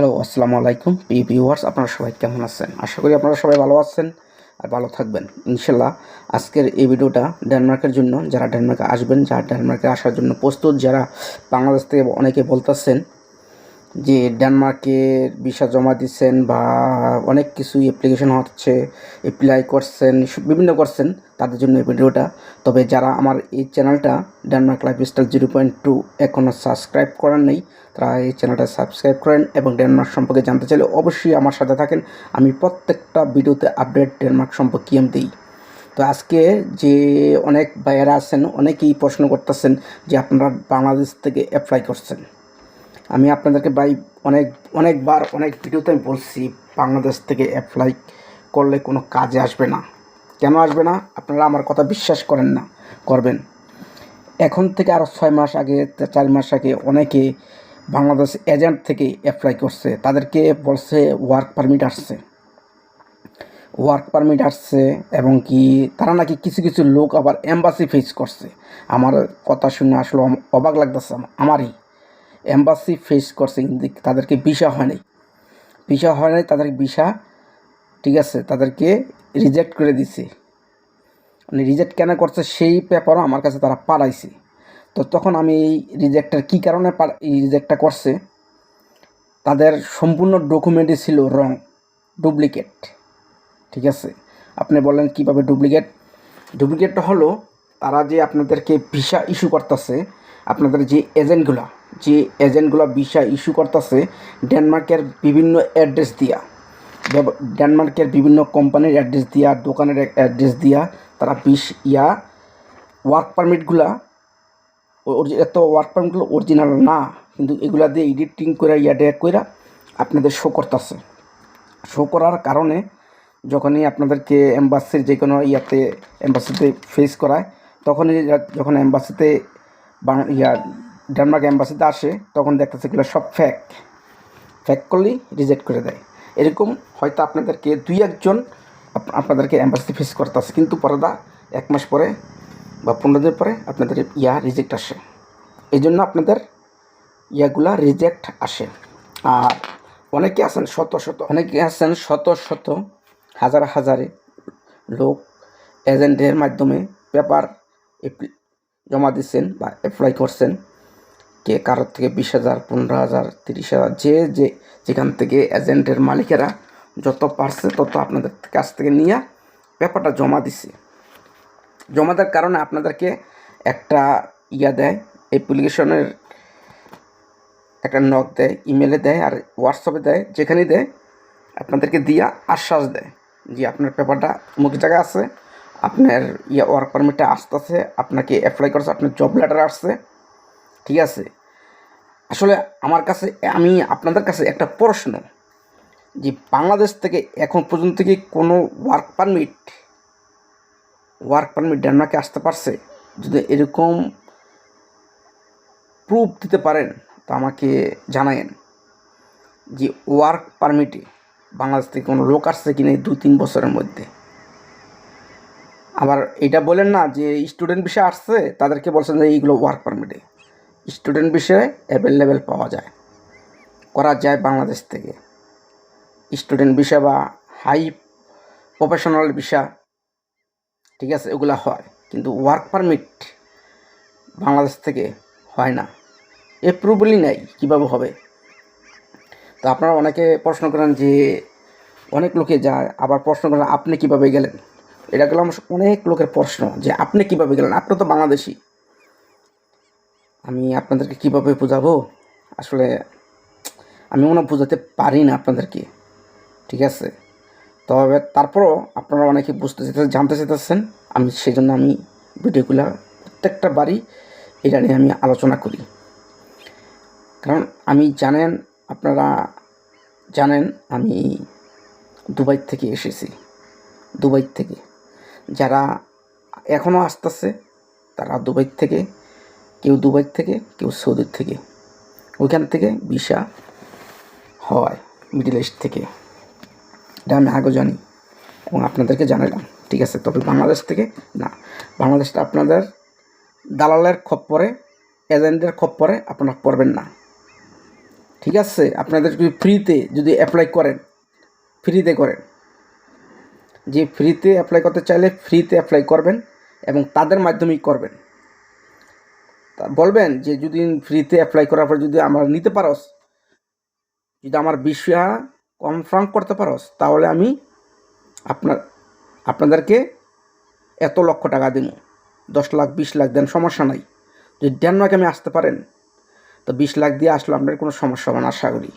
Hello, আসসালামু আলাইকুম। P viewers আপনারা সবাই কেমন আছেন? আশা করি আপনারা সবাই ভালো আছেন আর ভালো থাকবেন। ইনশাল্লাহ আজকের এই ভিডিওটা ডেনমার্কের জন্য, যারা ডেনমার্কে আসবেন, যারা ডেনমার্কে আসার জন্য প্রস্তুত, যারা বাংলাদেশ থেকে অনেকে বলতেছেন যে ডেনমার্কের ভিসা জমা দিচ্ছেন বা অনেক কিছু অ্যাপ্লিকেশন হচ্ছে অ্যাপ্লাই করছেন বিভিন্ন করছেন তাদের জন্য এই ভিডিওটা। তবে যারা আমার এই চ্যানেলটা Denmark lifestyle zero point two এখনও সাবস্ক্রাইব করার নেই, তারা এই চ্যানেলটা সাবস্ক্রাইব করেন এবং ডেনমার্ক সম্পর্কে জানতে চাইলে অবশ্যই আমার সাথে থাকেন। আমি প্রত্যেকটা ভিডিওতে আপডেট ডেনমার্ক সম্পর্কে আমি দিই। তো আজকে যে অনেক ভাইয়েরা আছেন, অনেকেই প্রশ্ন করতেছেন যে আপনারা বাংলাদেশ থেকে অ্যাপ্লাই করছেন। আমি আপনাদেরকে ভাই অনেক, অনেকবার, অনেক ভিডিওতে আমি বলছি, বাংলাদেশ থেকে অ্যাপ্লাই করলে কোনো কাজে আসবে না। কেন আসবে না? আপনারা আমার কথা বিশ্বাস করেন না, করবেন। এখন থেকে আরও ছয় মাস আগে, চার মাস আগে অনেকে বাংলাদেশ এজেন্ট থেকে অ্যাপ্লাই করছে। তাদেরকে বলছে ওয়ার্ক পারমিট আসছে। ওয়ার্ক পারমিট আসছে এবং কি তারা নাকি কিছু কিছু লোক আবার এম্বাসি ফেস করছে। আমার কথা শুনে আসলে অবাক লাগতেছে, আমারই। এম্বাসি ফেস করছে তাদেরকে ভিসা হয় নাই ভিসা হয় নাই তাদের ভিসা, ঠিক আছে, তাদেরকে রিজেক্ট করে দিছে। মানে রিজেক্ট কেন করছে সেই পেপারও আমার কাছে তারা পাঠাইছে তো তখন আমি এই রিজেক্টের কী কারণে এই রিজেক্টটা করছে, তাদের সম্পূর্ণ ডকুমেন্টই ছিল রং ডুপ্লিকেট ঠিক আছে? আপনি বলেন কীভাবে ডুপ্লিকেট ডুপ্লিকেটটা হলো তারা যে আপনাদেরকে ভিসা ইস্যু করতেছে আপনাদের যে এজেন্টগুলা, যে এজেন্টগুলো ভিসা ইস্যু করতেছে, ডেনমার্কের বিভিন্ন অ্যাড্রেস দিয়া ডেনমার্কের বিভিন্ন কোম্পানির অ্যাড্রেস দিয়া, দোকানের অ্যাড্রেস দিয়া, তারা বিশ ইয়া, ওয়ার্ক পারমিটগুলা এত ওয়ার্ক পারমিটগুলো অরিজিনাল না, কিন্তু এগুলা দিয়ে এডিটিং করে ইয়া ডেট করে আপনাদের শো করতেছে। শো করার কারণে যখনই আপনাদেরকে এম্বাসির যে কোনো ইয়াতে এম্বাসিতে ফেস করায়, তখনই যখন এম্বাসিতে ইয়া ডেনমার্ক এম্বাসিতে আসে, তখন দেখতেছে এগুলো সব ফ্যাক ফ্যাক করলেই রিজেক্ট করে দেয়। এরকম হয়তো আপনাদেরকে দুই একজন আপনাদেরকে এম্বাসি ফেস করতেছে কিন্তু পরদা এক মাস পরে বা পনেরো দিন পরে আপনাদের ইয়া রিজেক্ট আসে। এই জন্য আপনাদের ইয়াগুলা রিজেক্ট আসে। আর অনেকে আছেন শত শত, অনেকে আছেন শত শত, হাজার হাজারে লোক এজেন্টের মাধ্যমে পেপার জমা দিচ্ছেন বা অ্যাপ্লাই করছেন, কে কারোর থেকে বিশ হাজার, পনেরো হাজার, তিরিশ হাজার, যে যে, যেখান থেকে এজেন্টের মালিকেরা যত পারছে তত আপনাদের কাছ থেকে নিয়ে পেপারটা জমা দিছে। জমা দেওয়ার কারণে আপনাদেরকে একটা ইয়া দেয় অ্যাপ্লিকেশনের একটা নক দেয় ইমেলে দেয় আর হোয়াটসঅ্যাপে দেয়, যেখানেই দেয়, আপনাদেরকে দিয়া আশ্বাস দেয় যে আপনার পেপারটা মুখ জায়গায় আছে আপনার ইয়ে ওয়ার্ক পারমিটটা আসতেছে, আপনাকে অ্যাপ্লাই করছে, আপনার জব লেটার আসছে, ঠিক আছে? আসলে আমার কাছে, আমি আপনাদের কাছে একটা প্রশ্ন, যে বাংলাদেশ থেকে এখন পর্যন্ত কি কোনো ওয়ার্ক পারমিট ওয়ার্ক পারমিট ডেনমার্কে আসতে পারছে? যদি এরকম প্রুফ দিতে পারেন, তো আমাকে জানায়েন, যে ওয়ার্ক পারমিটে বাংলাদেশ থেকে কোনো লোক আসছে কিনা এই দুই তিন বছরের মধ্যে। আবার এটা বলেন না যে স্টুডেন্ট বিষয়ে আসছে, তাদেরকে বলছেন যে এইগুলো ওয়ার্ক পারমিটে স্টুডেন্ট বিষয়ে অ্যাভেলেবেল পাওয়া যায়। করা যায় বাংলাদেশ থেকে। স্টুডেন্ট বিষয় বা হাই প্রফেশনাল বিষয় ঠিক আছে এগুলো হয়। কিন্তু ওয়ার্ক পারমিট বাংলাদেশ থেকে হয় না। এপ্রুভেলই নেই, কীভাবে হবে? তো আপনারা অনেকে প্রশ্ন করেন যে, অনেক লোকে যায়, আবার প্রশ্ন করেন, আপনি কীভাবে গেলেন? এটা গেলাম অনেক লোকের প্রশ্ন যে আপনি কীভাবে গেলেন? আপনি তো বাংলাদেশি। আমি আপনাদেরকে কীভাবে বোঝাবো? আসলে আমি মনে বোঝাতে পারি না আপনাদেরকে। ঠিক আছে? তবে তারপরও আপনারা অনেকে বুঝতে চাইতে জানতে চাইতেছেন আমি সেই জন্য আমি ভিডিওগুলো প্রত্যেকটা বাড়ি এটা নিয়ে আমি আলোচনা করি। কারণ আমি জানেন, আপনারা জানেন, আমি দুবাই থেকে এসেছি। দুবাই থেকে। যারা এখনও আসতেছে, তারা দুবাই থেকে, কেউ দুবাই থেকে, কেউ সৌদি থেকে। ওইখান থেকে ভিসা হয়, মিডল ইস্ট থেকে। এটা আমি আগেও জানি এবং আপনাদেরকে জানালাম ঠিক আছে? তবে বাংলাদেশ থেকে না, বাংলাদেশটা আপনাদের দালালের খপ্পরে এজেন্টের খপ্পরে আপনারা পড়বেন না। ঠিক আছে? আপনাদের যদি ফ্রিতে যদি অ্যাপ্লাই করেন ফ্রিতে করেন যে ফ্রিতে অ্যাপ্লাই করতে চাইলে ফ্রিতে অ্যাপ্লাই করবেন এবং তাদের মাধ্যমেই করবেন। তা বলবেন যে যদি ফ্রিতে অ্যাপ্লাই করার পর যদি আমার নিতে পারস, যদি আমার বিষয় কনফার্ম করতে পারস, তাহলে আমি আপনার, আপনাদেরকে এত লক্ষ টাকা দিব। দশ লাখ, বিশ লাখ দেন সমস্যা নাই। যদি ডেনমার্কে আমি আসতে পারেন? তো বিশ লাখ দিয়ে আসলে আপনার কোনো সমস্যা হবে না, আশা করি।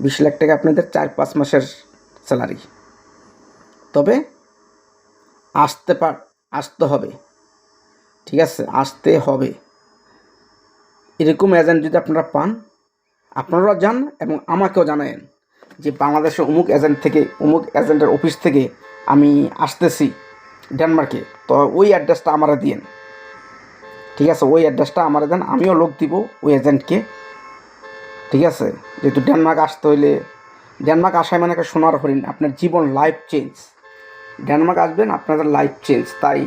বিশ লাখ টাকা আপনাদের চার পাঁচ মাসের স্যালারি তবে আসতে পার, আসতে হবে। ঠিক আছে, আসতে হবে। এরকম এজেন্ট যদি আপনারা পান, আপনারাও যান এবং আমাকেও জানায়েন যে বাংলাদেশের অমুক এজেন্ট থেকে, অমুক এজেন্টের অফিস থেকে আমি আসতেছি ডেনমার্কে তো ওই অ্যাড্রেসটা আমারা দিয়েন। ঠিক আছে, ওই অ্যাড্রেসটা আমারা দেন, আমিও লোক দিব ওই এজেন্টকে ঠিক আছে, যেহেতু ডেনমার্ক আসতে হইলে ডেনমার্ক আসায় মানে একটা সোনার হরিণ, আপনার জীবন লাইফ চেঞ্জ ডেনমার্ক আসবেন, আপনাদের লাইফ চেঞ্জ তাই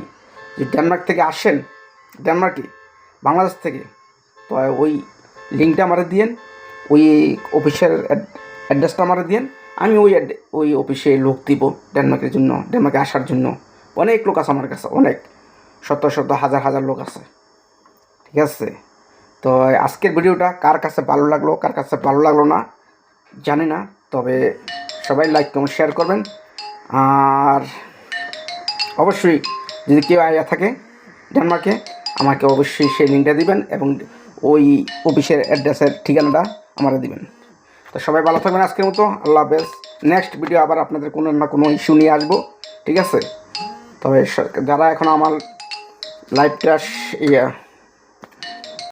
যে ডেনমার্ক থেকে আসেন, ডেনমার্কে বাংলাদেশ থেকে। তো ওই লিঙ্কটা আমারে দিয়েন, ওই অফিসের অ্যাড্রেসটা আমারে দিয়েন, আমি ওই ওই অফিসে লোক দিব ডেনমার্কের জন্য, ডেনমার্কে আসার জন্য। অনেক লোক আছে আমার কাছে, অনেক, শত শত, হাজার হাজার লোক আছে। ঠিক আছে? তো আজকের ভিডিওটা কার কাছে ভালো লাগল, কার কাছে ভালো লাগল না, জানি না, তবে সবাই লাইক কমেন্ট শেয়ার করবেন। আর অবশ্যই যদি কেউ আয়া থাকে ডেনমার্কে আমাকে অবশ্যই সেই লিঙ্কটা দিবেন এবং ওই অফিসের অ্যাড্রেসের ঠিকানাটা আমারা দিবেন। তো সবাই ভালো থাকবেন আজকের মতো, আল্লাহ হাফেজ। নেক্সট ভিডিও আবার আপনাদের কোনো না কোনো ইস্যু নিয়ে আসব, ঠিক আছে? তবে যারা এখন আমার লাইভটা ইয়ে